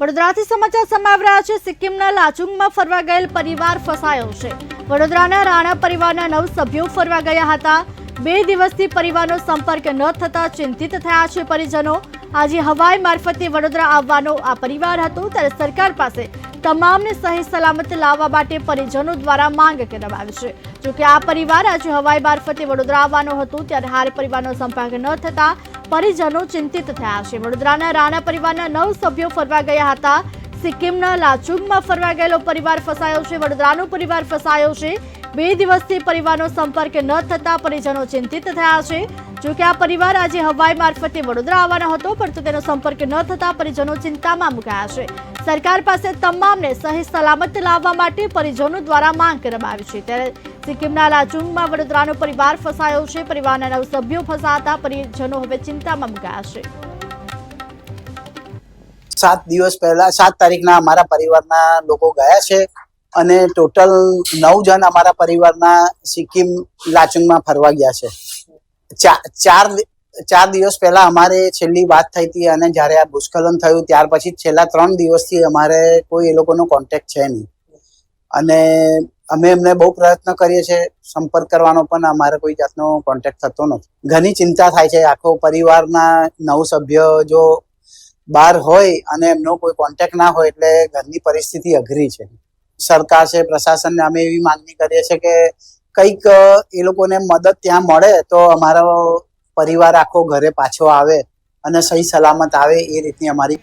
વડોદરાથી સમાચાર સમાવી રહ્યા છે. સિક્કિમના લાચુંગમાં ફરવા ગયેલ પરિવાર ફસાયો છે. વડોદરાના રાણા પરિવારના નવ સભ્યો ફરવા ગયા હતા. બે દિવસથી પરિવારનો સંપર્ક ન થતા ચિંતિત થયા છે પરિજનો. આજે હવાઈ મારફતે વડોદરા આવવાનો આ પરિવાર હતો. ત્યારે સરકાર પાસે તમામને સહી સલામત લાવવા માટે પરિજનો દ્વારા માંગ કરવામાં આવી છે. જોકે આ પરિવાર આજે હવાઈ મારફતે વડોદરા આવવાનો હતો. ત્યારે હાલ પરિવારનો સંપર્ક ન થતા પરિજનો ચિંતિત થયા છે. વડોદરાના રાણા પરિવારના નવ સભ્યો ફરવા ગયા હતા. સિક્કિમના લાચુંગમાં ફરવા ગયેલો પરિવાર ફસાયો છે. વડોદરાનો પરિવાર ફસાયો છે. બે દિવસથી પરિવારનો સંપર્ક ન થતા પરિજનો ચિંતિત થયા છે. જોકે આ પરિવાર આજે હવાઈ મારફતે વડોદરા આવવાનો હતો, પરંતુ તેનો સંપર્ક ન થતા પરિજનો ચિંતામાં મુકાયા છે. સરકાર પાસે તમામને સહી સલામત લાવવા માટે પરિજનો દ્વારા માંગ કરવામાં આવી છે. ત્યારે સિક્કિમના લાચુંગમાં વડોદરાનો પરિવાર ફસાયો છે. પરિવારના નવ સભ્યો ફસાતા પરિજનો હવે ચિંતામાં મુકાયા છે. સાત દિવસ પહેલા, સાત તારીખના અમારા પરિવારના લોકો ગયા છે અને ટોટલ નવ જણ અમારા પરિવારના સિક્કિમ લાચુંગમાં ફરવા ગયા છે. ચાર ચાર દિવસ પહેલા અમારે છેલ્લી વાત થઈ હતી અને જ્યારે આ ભૂસ્ખલન થયું, ત્યાર પછી છેલ્લા ત્રણ દિવસથી અમારે કોઈ એ લોકોનો કોન્ટેક્ટ છે નહીં. અને અમે એમને બહુ પ્રયત્ન કરીએ છીએ સંપર્ક કરવાનો, પણ અમારે કોઈ જાતનો કોન્ટેક્ટ થતો નથી. ઘણી ચિંતા થાય છે. આખો પરિવારના નવ સભ્ય જો બહાર હોય અને એમનો કોઈ કોન્ટેક્ટ ના હોય, એટલે ઘરની પરિસ્થિતિ અઘરી છે. સરકાર છે, પ્રશાસનને અમે એવી માંગણી કરીએ છીએ કે કંઈક એ લોકોને મદદ ત્યાં મળે તો અમારો પરિવાર આખો ઘરે પાછો આવે અને સહી સલામત આવે એ રીતની અમારી